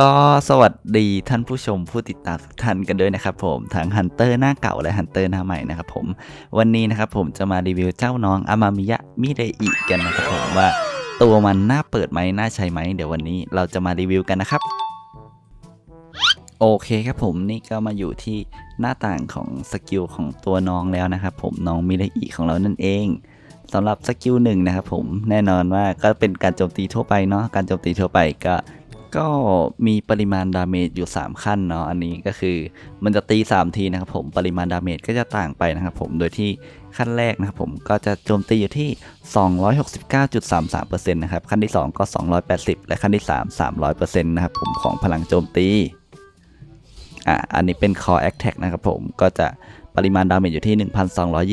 ก็สวัสดีท่านผู้ชมผู้ติดตามทุกท่านกันด้วยนะครับผมทั้งฮันเตอร์หน้าเก่าและฮันเตอร์หน้าใหม่นะครับผมวันนี้นะครับผมจะมารีวิวเจ้าน้องอามามิยะมิเดอิกันนะครับผมว่าตัวมันน่าเปิดไหมน่าใช้ไหมเดี๋ยววันนี้เราจะมารีวิวกันนะครับ โอเคครับผมนี่ก็มาอยู่ที่หน้าต่างของสกิลของตัวน้องแล้วนะครับผมน้องมิเดอิของเรานั่นเองสำหรับสกิลหนึ่งนะครับผมแน่นอนว่าก็เป็นการโจมตีทั่วไปเนาะการโจมตีทั่วไปก็ ก็มีปริมาณดาเมจอยู่ 3 ขั้นเนาะอันนี้ก็คือมันจะตี 3 ทีนะครับผมปริมาณดาเมจก็จะต่างไปนะครับผมโดยที่ขั้นแรกนะครับผมก็จะโจมตีอยู่ที่ 269.33%นะครับขั้นที่ 2 ก็ 280 และขั้นที่ 3 300%นะครับผมของพลังโจมตีอะอันนี้เป็น core attack นะครับผมก็จะปริมาณดาเมจอยู่ที่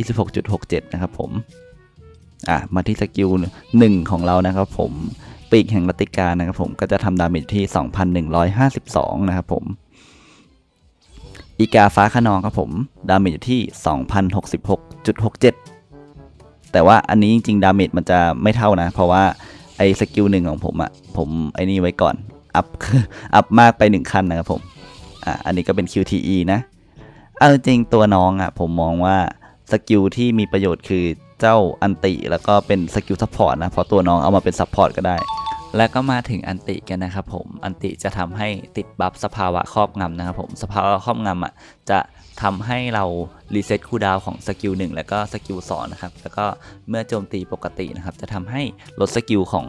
1226.67 นะครับผมอะมาที่สกิล1ของเรานะครับผม ปีกแห่งรัติการนะครับผมก็จะทำดาเมจที่ 2,152 นะครับผมอีกาฟ้าขนองครับผม ดาเมจอยู่ที่ 2,066.67 แต่ว่าอันนี้จริงๆ ดาเมจมันจะไม่เท่านะ เพราะว่าไอ้สกิลหนึ่งของผมอะ่ะผมไอ้นี่ไว้ก่อน อัพอัพมากไปหนึ่งขั้นนะครับผม อะ อันนี้ก็เป็น QTE นะ เอาจริงตัวน้องอะผมมองว่าสกิลที่มีประโยชน์คือเจ้าอันติ แล้วก็เป็นสกิลซัพพอร์ตนะ เพราะตัวน้องเอามาเป็นซัพพอร์ตก็ได้ แล้วก็มาถึงอันติกันนะครับผม อันติจะทำให้ติดบัฟสภาวะครอบงำนะครับผม สภาวะครอบงำอะจะทำให้เรารีเซ็ตคูดาวของสกิล1แล้วก็สกิล2นะครับ แล้วก็เมื่อโจมตีปกตินะครับ จะทำให้ลดสกิลของ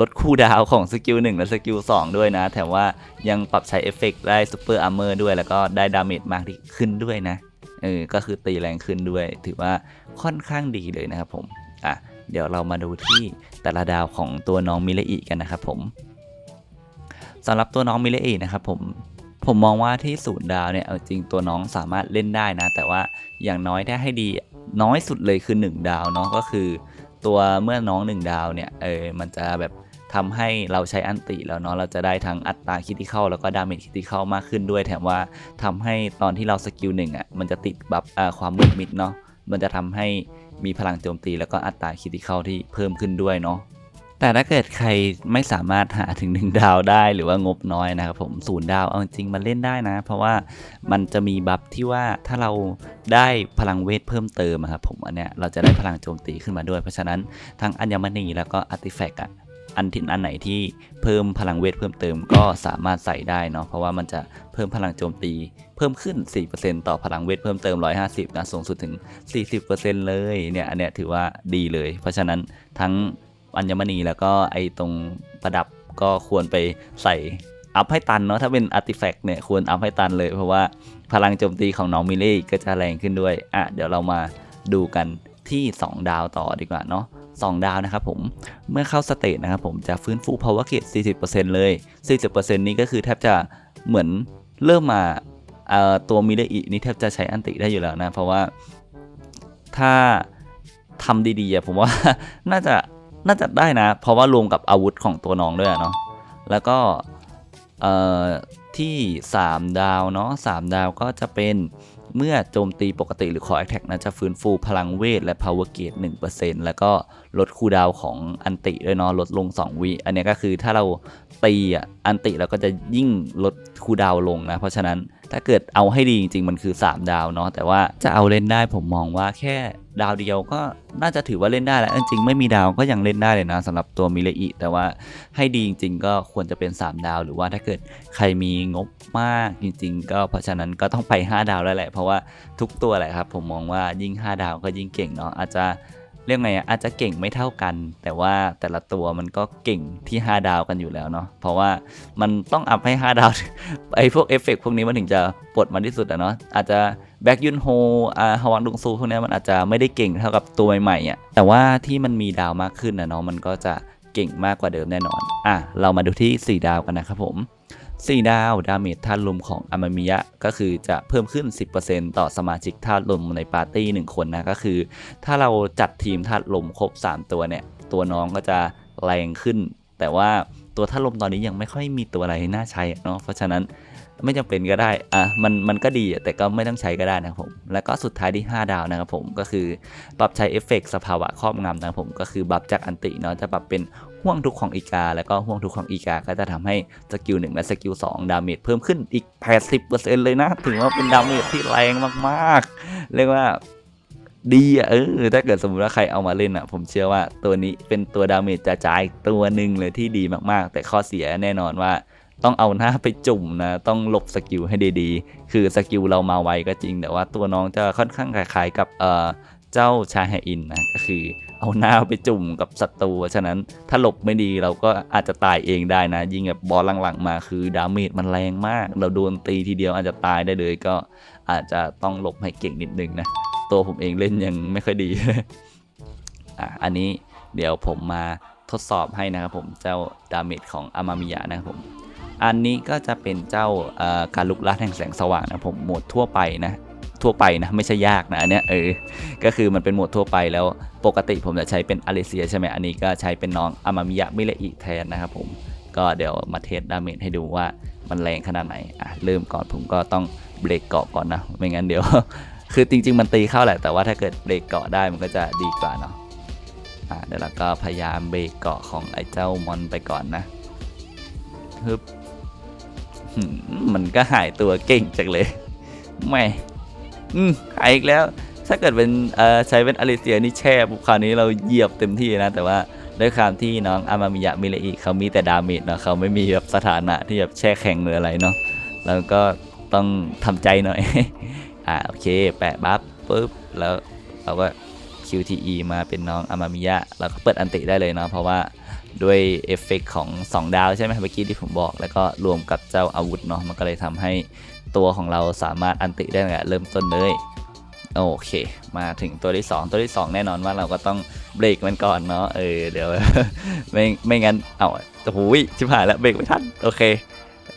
ลดคูลดาวของสกิล1และสกิล2ด้วยนะ แถมว่ายังปรับใช้เอฟเฟกต์ได้ซูเปอร์อาร์เมอร์ด้วย แล้วก็ได้ดาเมจมากที่ขึ้นด้วยนะ เออ ก็คือตีแรงขึ้นด้วย ถือว่าค่อนข้างดีเลยนะครับผม อะ เดี๋ยวเรามาดูที่ แต่ละดาวของตัวน้องมิเลอิกันนะครับผมสำหรับตัวน้องมิเลอินะครับผมผมมองว่าที่ศูนย์ดาวเนี่ยเอาจริงตัวน้องสามารถเล่นได้นะ แต่ว่าอย่างน้อยถ้าให้ดีน้อยสุดเลยคือ 1 ดาวเนาะก็คือ ตัวเมื่อน้อง 1 ดาวเนี่ยเออมันจะแบบทำให้เราใช้อันติแล้วเนาะเราจะได้ทั้งอัตราคิติเข้าแล้วก็ดาเมจคิติเข้ามากขึ้นด้วย แถมว่าทำให้ตอนที่เราสกิลหนึ่งอะมันจะติดแบัฟอ่าความมืดมิดเนาะมันจะทำให้ มีพลังโจมตีแล้วก็อัตราคิติเข้าที่เพิ่มขึ้นด้วยเนาะแต่ถ้าเกิดใครไม่สามารถหาถึง 1 ดาวได้หรือว่างบน้อยนะครับผมศูนย์ดาวเอาจริงมันเล่นได้นะ เพราะว่ามันจะมีบัฟที่ว่าถ้าเราได้พลังเวทเพิ่มเติมครับผมอันเนี้ยเราจะได้พลังโจมตีขึ้นมาด้วย เพราะฉะนั้นทั้งอัญมณีแล้วก็อาร์ติแฟกต์อะ อันถิ่อันไหนที่เพิ่มพลังเวทเพิ่มเติมก็สามารถใส่ได้เนาะเพราะว่ามันจะเพิ่มพลังโจมตี เพิ่มขึ้น 4%ต่อพลังเวทเพิ่มเติม 150นะสูงสุดถึง 40%เลยเนี่ยอันเนี้ยถือว่าดีเลย เพราะฉะนั้นทั้งอัญมณีแล้วก็ไอตรงประดับก็ควรไปใส่อัพให้ตันเนาะถ้าเป็นอาร์ติแฟกต์เนี่ยควรอัพให้ตันเลยเพราะว่าพลังโจมตีของน้องมิเล่ก็จะแรงขึ้นด้วยอะเดี๋ยวเรามาดูกันที่ 2 ดาวต่อดีกว่าเนาะ 2 ดาวนะครับผม เมื่อเข้าสเตจนะครับผมจะฟื้นฟู power gate 40%เลย 40%นี้ก็คือแทบจะเหมือนเริ่มมาตัวมิเดอินี่แทบจะใช้อันติได้อยู่แล้วนะ เพราะว่าถ้าทำดีๆอะผมว่าน่าจะน่าจะได้นะ เพราะว่ารวมกับอาวุธของตัวน้องด้วยเนาะแล้วก็เอ่อที่ 3 ดาวเนาะ3ดาวก็จะเป็น เมื่อโจมตีปกติหรือขอแอคแท็กนะจะฟื้นฟูพลังเวท และพาวเวอร์เกต1%แล้วก็ลดคูดาวของอันติด้วยเนาะลดลง 2 วิอันนี้ก็คือถ้าเราตีอะอันติเราก็จะยิ่งลดคูดาวลงนะ เพราะฉะนั้นถ้าเกิดเอาให้ดีจริงๆ มันคือ 3 ดาวเนาะแต่ว่าจะเอาเล่นได้ผมมองว่าแค่ ดาวเดียวก็น่าจะถือว่าเล่นได้แล้วจริงๆไม่มีดาวก็ยังเล่นได้เลยนะสำหรับตัวมิเลอิแต่ว่าให้ดีจริง ๆ ก็ควรจะเป็น 3 ดาว หรือว่าถ้าเกิดใครมีงบมากจริง ๆ ก็เพราะฉะนั้นก็ต้องไป 5 ดาวแล้วแหละเพราะว่าทุกตัวแหละครับผมมองว่ายิ่ง 5 ดาวก็ยิ่งเก่งเนาะอาจจะ เรียกไงอะอาจจะเก่งไม่เท่ากัน แต่ว่าแต่ละตัวมันก็เก่งที่ 5 ดาวกันอยู่แล้วเนาะเพราะว่ามันต้องอัพให้ 5 ดาวไอ้พวกเอฟเฟกพวกนี้มันถึงจะปลดมันที่สุดอะเนาะอาจจะแบ็กยุนโฮอาฮวังดุงซูพวกนี้มันอาจจะไม่ได้เก่งเท่ากับตัวใหม่ๆอะแต่ว่าที่มันมีดาวมากขึ้นนะเนาะมันก็จะเก่งมากกว่าเดิมแน่นอนอะเรามาดูที่ 4 ดาวกันนะครับผม 4 ดาว ดาเมจธาตุลมของอามามิยะ ก็คือจะเพิ่มขึ้น 10%ต่อสมาชิกธาตุลมในปาร์ตี้ 1 คนนะ ก็คือ ถ้าเราจัดทีมธาตุลมครบ 3 ตัวเนี่ย ตัวน้องก็จะแรงขึ้น แต่ว่าตัวธาตุลมตอนนี้ยังไม่ค่อยมีตัวอะไรน่าใช้เนาะเพราะฉะนั้น ไม่จำเป็นก็ได้ อะ มัน มันก็ดี แต่ก็ไม่ต้องใช้ก็ได้นะครับผม แล้วก็สุดท้ายที่ 5 ดาวนะครับผม ก็คือปรับใช้เอฟเฟกต์สภาวะครอบงำนะครับผม ก็คือบัฟจากอันติเนาะ จะปรับเป็นห่วงทุกข์ของอีกา แล้วก็ห่วงทุกข์ของอีกา ก็จะทำให้สกิล1และสกิล2ดาเมจเพิ่มขึ้นอีก 80%เลยนะ ถือว่าเป็นดาเมจที่แรงมากๆ เรียกว่าดีอะเออถ้าเกิดสมมติว่าใครเอามาเล่นอะ ผมเชื่อว่าตัวนี้เป็นตัวดาเมจจะจ่ายตัวหนึ่งเลยที่ดีมากๆ แต่ข้อเสียแน่นอนว่า ต้องเอาหน้าไปจุ่มนะ ต้องหลบสกิลให้ดีๆ คือสกิลเรามาไวก็จริง แต่ว่าตัวน้องจะค่อนข้างคล้ายๆกับเอ่อเจ้าชาแฮอินนะก็คือเอาหน้าไปจุ่มกับศัตรูฉะนั้นถ้าหลบไม่ดีเราก็อาจจะตายเองได้นะ ยิงแบบบอลหลังๆมาคือดาเมจมันแรงมาก เราโดนตีทีเดียวอาจจะตายได้เลย ก็อาจจะต้องหลบให้เก่งนิดนึงนะ ตัวผมเองเล่นยังไม่ค่อยดีอะอันนี้เดี๋ยวผมมาทดสอบให้นะครับผมเจ้าดาเมจของอามามิยะนะครับผม อันนี้ก็จะเป็นเจ้าการลุกลาดแห่งแสงสว่างนะผมโหมดทั่วไปนะทั่วไปนะไม่ใช่ยากนะอันเนี้ยเออ ก็คือมันเป็นโหมดทั่วไปแล้วปกติผมจะใช้เป็นอเลเซียใช่ไหมอันนี้ก็ใช้เป็นน้องอามามิยะมิเลอิแทนนะครับผมก็เดี๋ยวมาเทสดาเมจให้ดูว่ามันแรงขนาดไหนอะเริ่มก่อนผมก็ต้องเบรกเกาะก่อนนะไม่งั้นเดี๋ยว คือจริง ๆ มันตีเข้าแหละแต่ว่าถ้าเกิดเบรกเกาะได้มันก็จะดีกว่าเนาะอ่าเดี๋ยวเราก็พยายามเบรกเกาะของไอ้เจ้ามอนไปก่อนนะฮึบ มันก็หายตัวเก่งจังเลยไม่อืมหายอีกแล้ว ถ้าเกิดเป็นเอ่อใช้เป็นอลิเซียนี่แช่ปุ๊บคราวนี้เราเหยียบเต็มที่นะ แต่ว่าด้วยความที่น้องอามามิยะมิเลอิเขามีแต่ดาเมจเนาะเขาไม่มีแบบสถานะที่แบบแช่แข็งหรืออะไรเนาะแล้วก็ต้องทำใจหน่อย อ่าโอเค แปะบัฟปุ๊บแล้วเราก็ QTE มาเป็นน้องอามามิยะแล้วก็เปิดอันติได้เลยเนาะเพราะว่า ด้วยเอฟเฟกต์ของ 2 ดาวใช่ไหมเมื่อกี้ที่ผมบอก แล้วก็รวมกับเจ้าอาวุธเนาะมันก็เลยทำให้ตัวของเราสามารถอันติได้ตั้งแต่เริ่มต้นเลยโอเค มาถึงตัวที่ 2 ตัวที่ 2 แน่นอนว่าเราก็ต้องเบรกมันก่อนเนาะเออเดี๋ยวไม่ไม่งั้นเอาโอ้โหชิบหายแล้วเบรกไม่ทันโอเค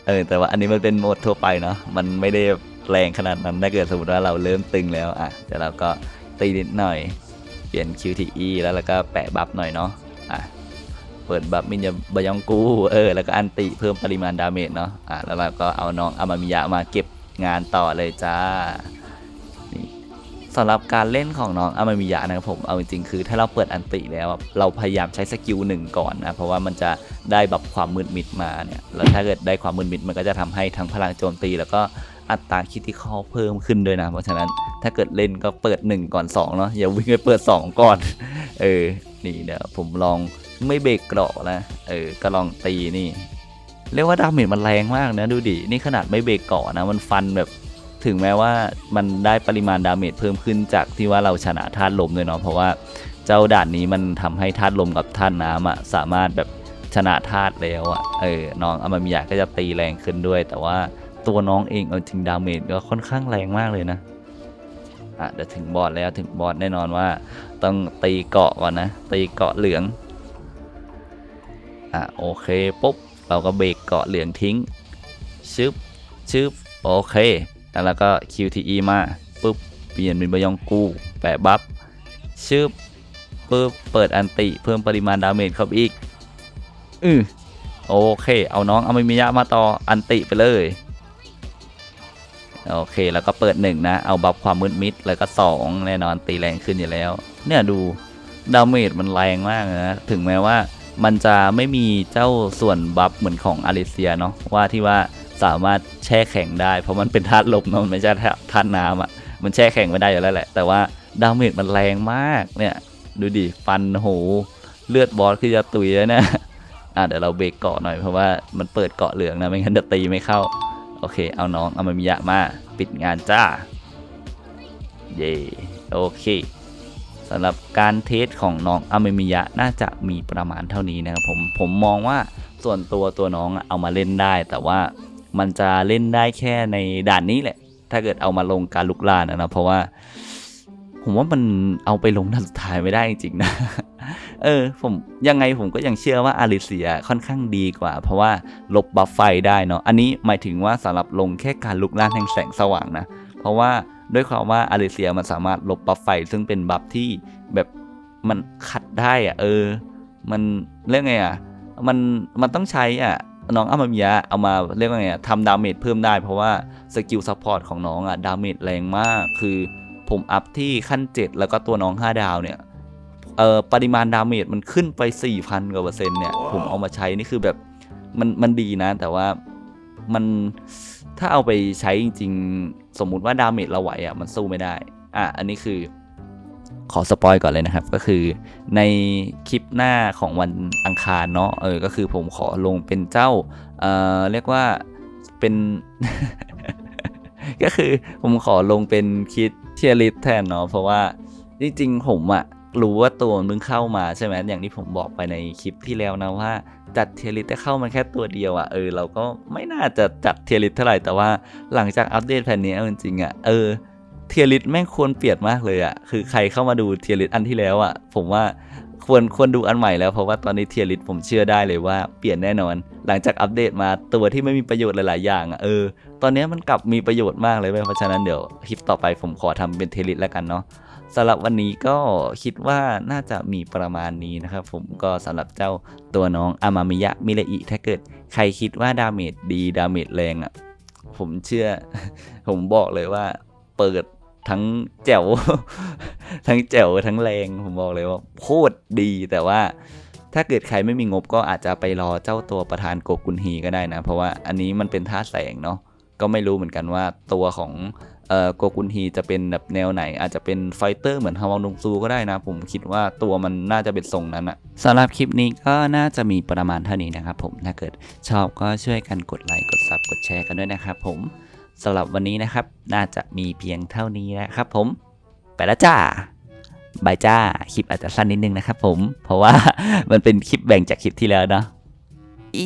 เออแต่ว่าอันนี้มันเป็นโหมดทั่วไปเนาะมันไม่ได้แรงขนาดนั้นถ้าเกิดสมมติว่าเราเริ่มตึงแล้วอะเดี๋ยวเราก็ตีนิดหน่อย เปลี่ยน QTE แล้วแล้วก็แปะบัฟหน่อยเนาะอะ เปิดบัฟมินยาบายองกูเออแล้วก็อันติเพิ่มปริมาณดาเมจเนาะอะแล้วเราก็เอาน้องอามามิยะมาเก็บงานต่อเลยจ้านี่สำหรับการเล่นของน้องอามามิยะนะครับผมเอาจริงๆคือ ถ้าเราเปิดอันติแล้วเราพยายามใช้สกิลหนึ่งก่อนนะเพราะว่ามันจะได้แบบความมืดมิดมาเนี่ยแล้วถ้าเกิดได้ความมืดมิดมันก็จะทำให้ทั้งพลังโจมตี แล้วก็อัตราคิติคอลเพิ่มขึ้นด้วยนะ เพราะฉะนั้นถ้าเกิดเล่นก็เปิด 1 ก่อน2เนาะอย่าวิ่งไปเปิด 2 ก่อน เออ นี่เดี๋ยวผมลอง ไม่เบรกเกราะนะเออก็ลองตีนี่ เรียกว่าดาเมจมันแรงมากนะดูดิ นี่ขนาดไม่เบรกเกาะนะมันฟันแบบถึงแม้ว่ามันได้ปริมาณดาเมจเพิ่มขึ้นจากที่ว่าเราชนะธาตุลมด้วยเนาะเพราะว่าเจ้าด่านนี้มันทำให้ธาตุลมกับธาตุน้ำอะสามารถแบบชนะธาตุแล้วอะเออน้องอามามิยะก็จะตีแรงขึ้นด้วย แต่ว่าตัวน้องเองเอาจริงดาเมจก็ค่อนข้างแรงมากเลยนะอะเดี๋ยวถึงบอสแล้วถึงบอสแน่นอนว่า ต้องตีเกาะก่อนนะตีเกาะเหลือง อะโอเคปุ๊บเราก็เบรกเกาะเหลืองทิ้งชึบชึบโอเค แล้วเราก็ QTE มาปุ๊บเปลี่ยนเป็นบยองกูแปะบัฟชึบปุ๊บเปิดอันติเพิ่มปริมาณดาเมจเข้าไปอีกอือโอเค เอาน้องเอามิมิยะมาต่ออันติไปเลย โอเคแล้วก็เปิดหนึ่งนะ เอาบัฟความมืดมิด แล้วก็สองแน่นอนตีแรงขึ้นอยู่แล้ว เนี่ยดูดาเมจมันแรงมากนะ ถึงแม้ว่า มันจะไม่มีเจ้าส่วนบัฟเหมือนของอลิเซียเนาะว่าที่ว่าสามารถแช่แข็งได้ เพราะมันเป็นธาตุลมเนาะมันไม่ใช่ธาตุน้ำอะมันแช่แข็งไม่ได้อยู่แล้วแหละ แต่ว่าดาเมจมันแรงมากเนี่ยดูดิฟันโหเลือดบอสคือจะตุยแล้วนะอะเดี๋ยวเราเบรกเกาะหน่อยเพราะว่ามันเปิดเกาะเหลืองนะไม่งั้นจะตีไม่เข้า โอเค เอาน้องเอามามิยะมา ปิดงานจ้า เย่โอเค สำหรับการเทสของน้องอเมมิยะน่าจะมีประมาณเท่านี้นะครับผมผมมองว่าส่วนตัวตัวน้องเอามาเล่นได้ แต่ว่ามันจะเล่นได้แค่ในด่านนี้แหละ ถ้าเกิดเอามาลงการลุกลานนะเพราะว่า ผมว่ามันเอาไปลงด่านสุดท้ายไม่ได้จริงๆนะเออผมยังไงผมก็ยังเชื่อว่าอาริเซียค่อนข้างดีกว่า เพราะว่าลบบัฟไฟได้เนาะอันนี้หมายถึงว่าสำหรับลงแค่การลุกลานแห่งแสงสว่างนะ เพราะว่า ด้วยความว่าอาริเซียมันสามารถลบบัฟไฟ ซึ่งเป็นบัฟที่แบบมันขัดได้อะเออ มันเรื่องไงอะมันมันต้องใช้อะน้องอามามิยะเอามาเรียกว่าไงอะทำดาเมจเพิ่มได้เพราะว่าสกิลซัพพอร์ตของน้องอะดาเมจแรงมาก คือผมอัพที่ขั้น 7 แล้วก็ตัวน้อง 5 ดาวเนี่ยเอ่อปริมาณดาเมจมันขึ้นไป 4,000กว่าเปอร์เซ็นต์เนี่ย ผมเอามาใช้นี่คือแบบมันมันดีนะ แต่ว่ามันถ้าเอาไปใช้จริงๆ สมมุติว่าดาเมจเราไหวอะมันสู้ไม่ได้ อะอันนี้คือขอสปอยก่อนเลยนะครับ ก็คือในคลิปหน้าของวันอังคารเนาะเออก็คือผมขอลงเป็นเจ้าเอ่อเรียกว่าเป็น ก็คือผมขอลงเป็นคิดเทียริสแทนเนาะเพราะว่าจริงๆผมอะ รู้ว่าตัวมันเพิ่งเข้ามาใช่ไหมอย่างที่ผมบอกไปในคลิปที่แล้วนะว่าจัดเทียริสได้เข้ามาแค่ตัวเดียวอะเออเราก็ไม่น่าจะจัดเทียริสเท่าไหร่แต่ว่าหลังจากอัปเดตแผ่นนี้เอาจริงๆอะเออเทียริสแม่งควรเปลี่ยนมากเลยอะ่ะคือใครเข้ามาดูเทียริสอันที่แล้วอะ่ะผมว่าควรควรดูอันใหม่แล้วเพราะว่าตอนนี้เทียริสผมเชื่อได้เลยว่าเปลี่ยนแน่นอน หลังจากอัปเดตมาตัวที่ไม่มีประโยชน์หลาย ๆ อย่างอะ่ะเออตอนนี้มันกลับมีประโยชน์มากเลยเพราะฉะนั้นเดี๋ยวคลิปต่อไปผมขอทำเป็นเทียริสแล้วกันเนาะ สำหรับวันนี้ก็คิดว่าน่าจะมีประมาณนี้นะครับผมก็สำหรับเจ้าตัวน้องอามามิยะมิเลอิถ้าเกิดใครคิดว่าดาเมจดีดาเมจแรงอะผมเชื่อ ผมบอกเลยว่าเปิดทั้งแจ๋ว ทั้งแจ๋วทั้งแรงผมบอกเลยว่าโคตรดีแต่ว่าถ้าเกิดใครไม่มีงบก็อาจจะไปรอเจ้าตัวประธานโกกุนฮีก็ได้นะ เพราะว่าอันนี้มันเป็นท่าแสงเนาะก็ไม่รู้เหมือนกันว่าตัวของ โกกุนฮีจะเป็นแบบแนวไหน อาจจะเป็นไฟเตอร์เหมือนฮาวองดงซูก็ได้นะ ผมคิดว่าตัวมันน่าจะเป็นทรงนั้นอะสำหรับคลิปนี้ก็น่าจะมีประมาณเท่านี้นะครับผมถ้าเกิดชอบก็ช่วยกันกดไลค์กดซับกดแชร์กันด้วยนะครับผมสำหรับวันนี้นะครับ น่าจะมีเพียงเท่านี้นะครับผม ไปแล้วจ้าบายจ้า คลิปอาจจะสั้นนิดนึงนะครับผม เพราะว่ามันเป็นคลิปแบ่งจากคลิปที่แล้วเนาะอี